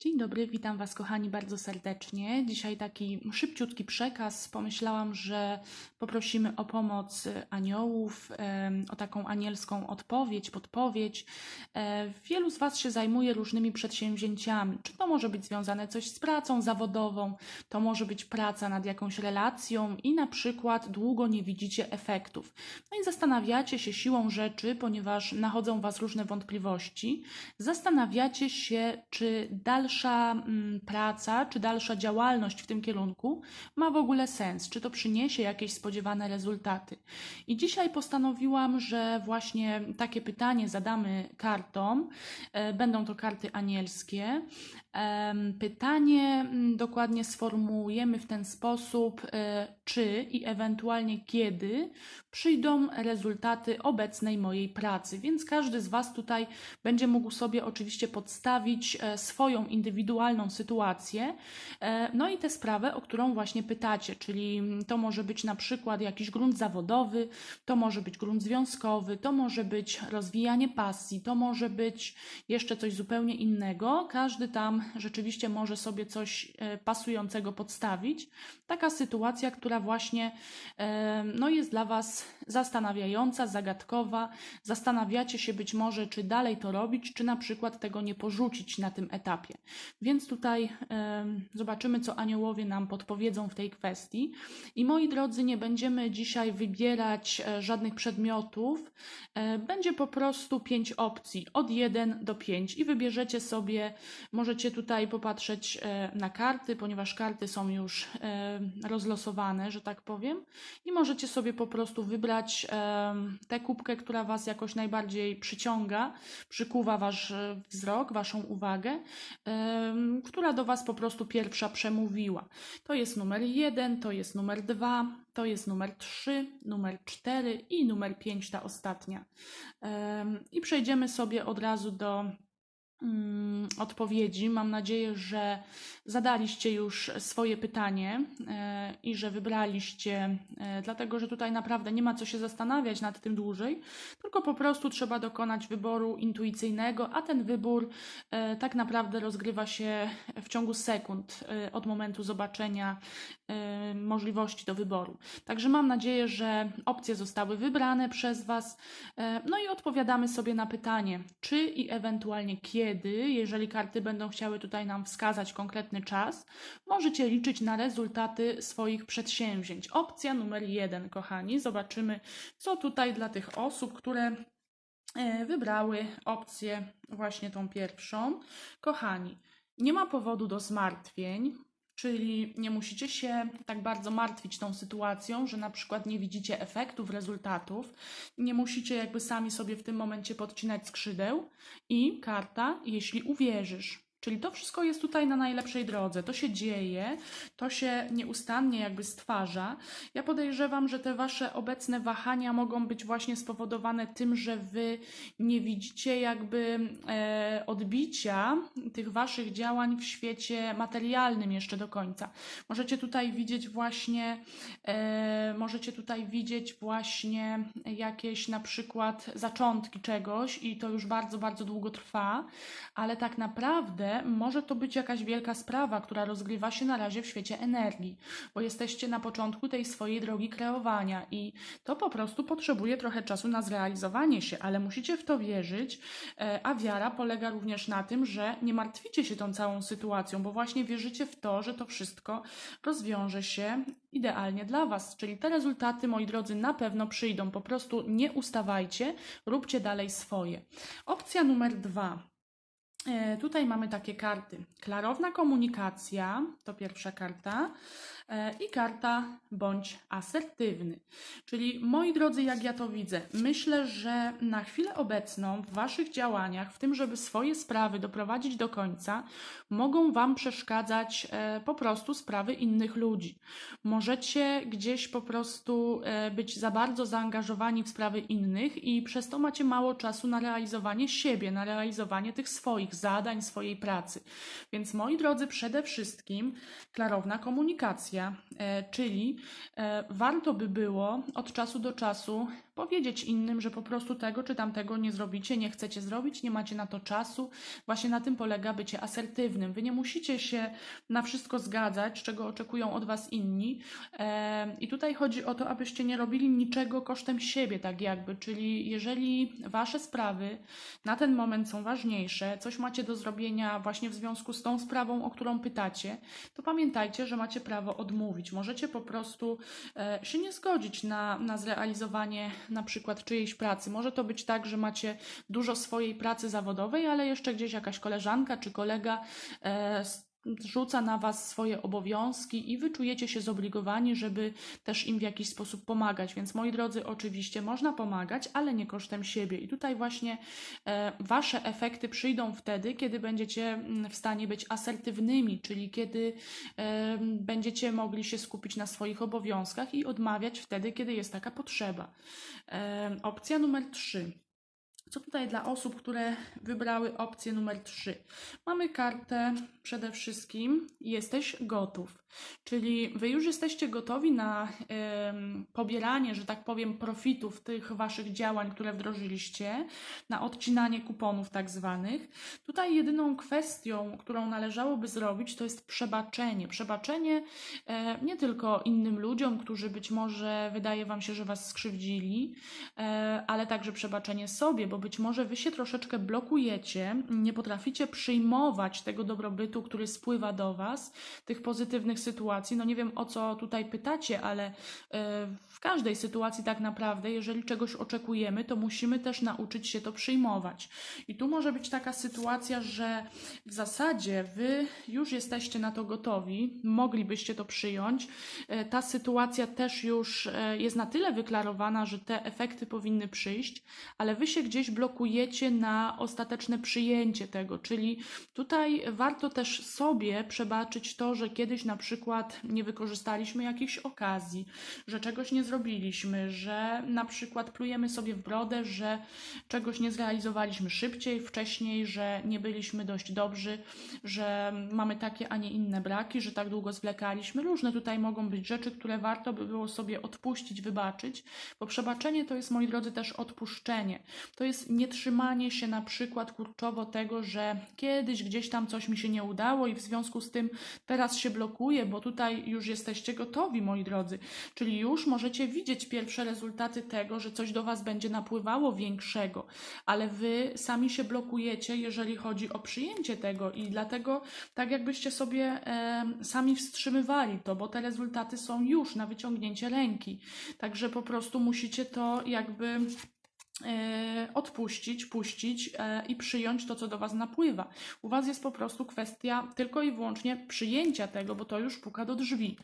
Dzień dobry, witam Was kochani bardzo serdecznie. Dzisiaj taki szybciutki przekaz. Pomyślałam, że poprosimy o pomoc aniołów, o taką anielską odpowiedź, podpowiedź. E, Wielu z Was się zajmuje różnymi przedsięwzięciami. Czy to może być związane coś z pracą zawodową, to może być praca nad jakąś relacją i na przykład długo nie widzicie efektów. No i zastanawiacie się siłą rzeczy, ponieważ nachodzą Was różne wątpliwości. Zastanawiacie się, czy dalsza mm, praca, czy dalsza działalność w tym kierunku ma w ogóle sens, czy to przyniesie jakieś spodziewane rezultaty. I dzisiaj postanowiłam, że właśnie takie pytanie zadamy kartom. E, Będą to karty anielskie. Pytanie mm, dokładnie sformułujemy w ten sposób, e, czy i ewentualnie kiedy przyjdą rezultaty obecnej mojej pracy. Więc każdy z Was tutaj będzie mógł sobie oczywiście podstawić e, swoją indywidualną sytuację, e, no i tę sprawę, o którą właśnie pytacie, czyli to może być na przykład jakiś grunt zawodowy, to może być grunt związkowy, to może być rozwijanie pasji, to może być jeszcze coś zupełnie innego. Każdy tam rzeczywiście może sobie coś e, pasującego podstawić. Taka sytuacja, która właśnie e, no, jest dla Was zastanawiająca, zagadkowa. Zastanawiacie się być może, czy dalej to robić, czy na przykład tego nie porzucić na tym etapie. Więc tutaj zobaczymy, co aniołowie nam podpowiedzą w tej kwestii. I moi drodzy, nie będziemy dzisiaj wybierać e, żadnych przedmiotów. E, Będzie po prostu pięć opcji, od 1 do 5 i wybierzecie sobie, możecie tutaj popatrzeć e, na karty, ponieważ karty są już rozlosowane, że tak powiem, i możecie sobie po prostu wybrać tę kubkę, która Was jakoś najbardziej przyciąga, przykuwa Wasz wzrok, Waszą uwagę, która do Was po prostu pierwsza przemówiła. To jest numer 1, to jest numer 2, to jest numer 3, numer 4 i numer 5, ta ostatnia. I przejdziemy sobie od razu do odpowiedzi. Mam nadzieję, że zadaliście już swoje pytanie e, i że wybraliście, e, dlatego że tutaj naprawdę nie ma co się zastanawiać nad tym dłużej, tylko po prostu trzeba dokonać wyboru intuicyjnego, a ten wybór e, tak naprawdę rozgrywa się w ciągu sekund od momentu zobaczenia możliwości do wyboru. Także mam nadzieję, że opcje zostały wybrane przez Was. No i odpowiadamy sobie na pytanie, czy i ewentualnie kiedy, jeżeli karty będą chciały tutaj nam wskazać konkretny czas, możecie liczyć na rezultaty swoich przedsięwzięć. Opcja numer jeden, kochani. Zobaczymy, co tutaj dla tych osób, które e, wybrały opcję właśnie tą pierwszą. Kochani, nie ma powodu do zmartwień, czyli nie musicie się tak bardzo martwić tą sytuacją, że na przykład nie widzicie efektów, rezultatów. Nie musicie jakby sami sobie w tym momencie podcinać skrzydeł. I karta, jeśli uwierzysz. Czyli to wszystko jest tutaj na najlepszej drodze. To się dzieje, to się nieustannie jakby stwarza. Ja podejrzewam, że te wasze obecne wahania mogą być właśnie spowodowane tym, że wy nie widzicie jakby e, odbicia tych waszych działań w świecie materialnym jeszcze do końca. Możecie tutaj widzieć właśnie, e, możecie tutaj widzieć właśnie jakieś na przykład zaczątki czegoś i to już bardzo, bardzo długo trwa, ale tak naprawdę może to być jakaś wielka sprawa, która rozgrywa się na razie w świecie energii, bo jesteście na początku tej swojej drogi kreowania i to po prostu potrzebuje trochę czasu na zrealizowanie się, ale musicie w to wierzyć, e, a wiara polega również na tym, że nie martwicie się tą całą sytuacją, bo właśnie wierzycie w to, że to wszystko rozwiąże się idealnie dla Was. Czyli te rezultaty, moi drodzy, na pewno przyjdą. Po prostu nie ustawajcie, róbcie dalej swoje. Opcja numer dwa. E, Tutaj mamy takie karty. Klarowna komunikacja to pierwsza karta e, i karta bądź asertywny. Czyli moi drodzy, jak ja to widzę, myślę, że na chwilę obecną w Waszych działaniach, w tym, żeby swoje sprawy doprowadzić do końca, mogą Wam przeszkadzać e, po prostu sprawy innych ludzi. Możecie gdzieś po prostu być za bardzo zaangażowani w sprawy innych i przez to macie mało czasu na realizowanie siebie, na realizowanie tych swoich zadań, swojej pracy. Więc moi drodzy, przede wszystkim klarowna komunikacja, e, czyli e, warto by było od czasu do czasu powiedzieć innym, że po prostu tego czy tamtego nie zrobicie, nie chcecie zrobić, nie macie na to czasu. Właśnie na tym polega bycie asertywnym. Wy nie musicie się na wszystko zgadzać, czego oczekują od Was inni. I tutaj chodzi o to, abyście nie robili niczego kosztem siebie, tak jakby. Czyli jeżeli Wasze sprawy na ten moment są ważniejsze, coś macie do zrobienia właśnie w związku z tą sprawą, o którą pytacie, to pamiętajcie, że macie prawo odmówić. Możecie po prostu e, się nie zgodzić na, na zrealizowanie na przykład czyjejś pracy. Może to być tak, że macie dużo swojej pracy zawodowej, ale jeszcze gdzieś jakaś koleżanka czy kolega e, rzuca na Was swoje obowiązki i wy czujecie się zobligowani, żeby też im w jakiś sposób pomagać. Więc moi drodzy, oczywiście można pomagać, ale nie kosztem siebie. I tutaj właśnie e, Wasze efekty przyjdą wtedy, kiedy będziecie mm, w stanie być asertywnymi, czyli kiedy e, będziecie mogli się skupić na swoich obowiązkach i odmawiać wtedy, kiedy jest taka potrzeba. E, Opcja numer 3. Co tutaj dla osób, które wybrały opcję numer 3? Mamy kartę przede wszystkim jesteś gotów. Czyli wy już jesteście gotowi na pobieranie, że tak powiem, profitów tych waszych działań, które wdrożyliście, na odcinanie kuponów tak zwanych. Tutaj jedyną kwestią, którą należałoby zrobić, to jest przebaczenie. Przebaczenie e, nie tylko innym ludziom, którzy być może wydaje wam się, że was skrzywdzili, e, ale także przebaczenie sobie, bo być może wy się troszeczkę blokujecie, nie potraficie przyjmować tego dobrobytu, który spływa do was, tych pozytywnych sytuacji. No nie wiem o co tutaj pytacie, ale e, w każdej sytuacji tak naprawdę, jeżeli czegoś oczekujemy, to musimy też nauczyć się to przyjmować. I tu może być taka sytuacja, że w zasadzie wy już jesteście na to gotowi, moglibyście to przyjąć. E, Ta sytuacja też już e, jest na tyle wyklarowana, że te efekty powinny przyjść, ale wy się gdzieś blokujecie na ostateczne przyjęcie tego, czyli tutaj warto też sobie przebaczyć to, że kiedyś na przykład nie wykorzystaliśmy jakichś okazji, że czegoś nie zrobiliśmy, że na przykład plujemy sobie w brodę, że czegoś nie zrealizowaliśmy szybciej, wcześniej, że nie byliśmy dość dobrzy, że mamy takie, a nie inne braki, że tak długo zwlekaliśmy. Różne tutaj mogą być rzeczy, które warto by było sobie odpuścić, wybaczyć, bo przebaczenie to jest, moi drodzy, też odpuszczenie. To jest nie trzymanie się na przykład kurczowo tego, że kiedyś gdzieś tam coś mi się nie udało i w związku z tym teraz się blokuje, bo tutaj już jesteście gotowi, moi drodzy. Czyli już możecie widzieć pierwsze rezultaty tego, że coś do Was będzie napływało większego, ale Wy sami się blokujecie, jeżeli chodzi o przyjęcie tego i dlatego tak jakbyście sobie e, sami wstrzymywali to, bo te rezultaty są już na wyciągnięcie ręki. Także po prostu musicie to jakby odpuścić, puścić e, i przyjąć to, co do Was napływa. U Was jest po prostu kwestia tylko i wyłącznie przyjęcia tego, bo to już puka do drzwi.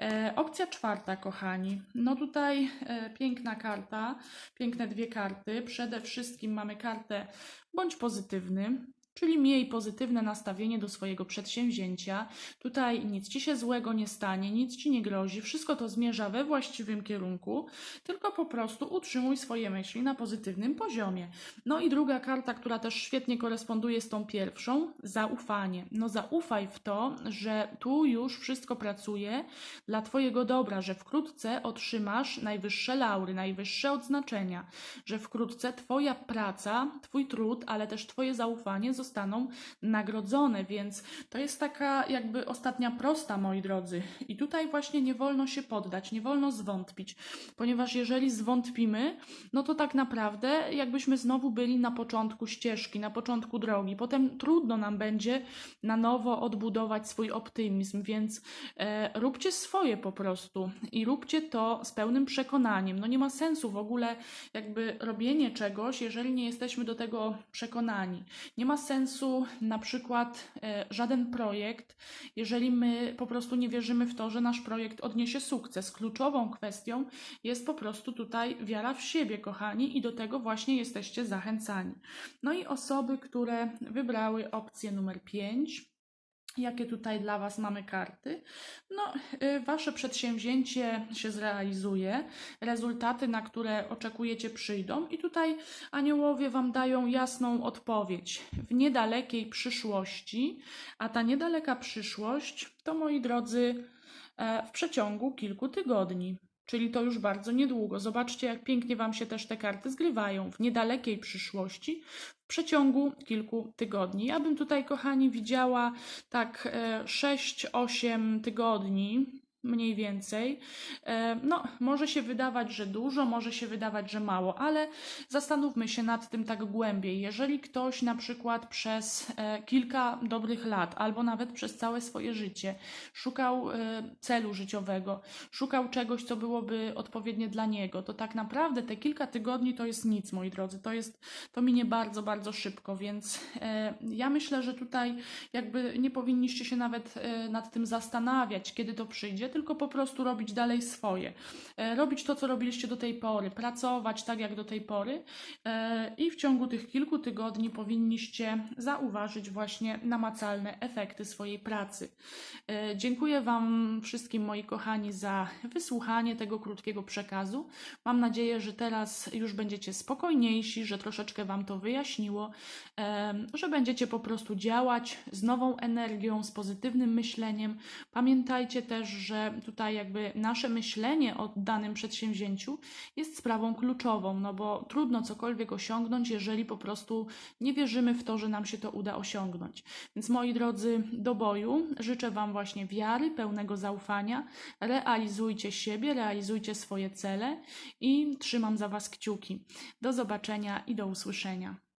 E, opcja czwarta, kochani. No tutaj e, piękna karta, piękne dwie karty. Przede wszystkim mamy kartę bądź pozytywny. Czyli miej pozytywne nastawienie do swojego przedsięwzięcia. Tutaj nic ci się złego nie stanie, nic ci nie grozi, wszystko to zmierza we właściwym kierunku, tylko po prostu utrzymuj swoje myśli na pozytywnym poziomie. No i druga karta, która też świetnie koresponduje z tą pierwszą, zaufanie. No zaufaj w to, że tu już wszystko pracuje dla Twojego dobra, że wkrótce otrzymasz najwyższe laury, najwyższe odznaczenia, że wkrótce Twoja praca, Twój trud, ale też Twoje zaufanie zostaną nagrodzone, więc to jest taka jakby ostatnia prosta, moi drodzy. I tutaj właśnie nie wolno się poddać, nie wolno zwątpić, ponieważ jeżeli zwątpimy, no to tak naprawdę jakbyśmy znowu byli na początku ścieżki, na początku drogi. Potem trudno nam będzie na nowo odbudować swój optymizm, więc e, róbcie swoje po prostu i róbcie to z pełnym przekonaniem. No nie ma sensu w ogóle jakby robienie czegoś, jeżeli nie jesteśmy do tego przekonani. Nie ma sensu na przykład e, żaden projekt, jeżeli my po prostu nie wierzymy w to, że nasz projekt odniesie sukces. Kluczową kwestią jest po prostu tutaj wiara w siebie, kochani, i do tego właśnie jesteście zachęcani. No i osoby, które wybrały opcję numer 5. Jakie tutaj dla Was mamy karty? No, y, Wasze przedsięwzięcie się zrealizuje, rezultaty, na które oczekujecie, przyjdą, i tutaj aniołowie Wam dają jasną odpowiedź w niedalekiej przyszłości, a ta niedaleka przyszłość to, moi drodzy, e, w przeciągu kilku tygodni. Czyli to już bardzo niedługo. Zobaczcie, jak pięknie Wam się też te karty zgrywają w niedalekiej przyszłości, w przeciągu kilku tygodni. Ja bym tutaj, kochani, widziała tak e, 6-8 tygodni. Mniej więcej. E, No, może się wydawać, że dużo, może się wydawać, że mało, ale zastanówmy się nad tym tak głębiej. Jeżeli ktoś na przykład przez e, kilka dobrych lat, albo nawet przez całe swoje życie, szukał e, celu życiowego, szukał czegoś, co byłoby odpowiednie dla niego, to tak naprawdę te kilka tygodni to jest nic, moi drodzy. To jest, to minie bardzo, bardzo szybko, więc ja myślę, że tutaj jakby nie powinniście się nawet nad tym zastanawiać, kiedy to przyjdzie, tylko po prostu robić dalej swoje. E, Robić to, co robiliście do tej pory, pracować tak jak do tej pory e, i w ciągu tych kilku tygodni powinniście zauważyć właśnie namacalne efekty swojej pracy. E, Dziękuję Wam wszystkim, moi kochani, za wysłuchanie tego krótkiego przekazu. Mam nadzieję, że teraz już będziecie spokojniejsi, że troszeczkę Wam to wyjaśniło, że będziecie po prostu działać z nową energią, z pozytywnym myśleniem. Pamiętajcie też, tutaj jakby nasze myślenie o danym przedsięwzięciu jest sprawą kluczową, no bo trudno cokolwiek osiągnąć, jeżeli po prostu nie wierzymy w to, że nam się to uda osiągnąć. Więc moi drodzy, do boju życzę Wam właśnie wiary, pełnego zaufania. Realizujcie siebie, realizujcie swoje cele i trzymam za Was kciuki. Do zobaczenia i do usłyszenia.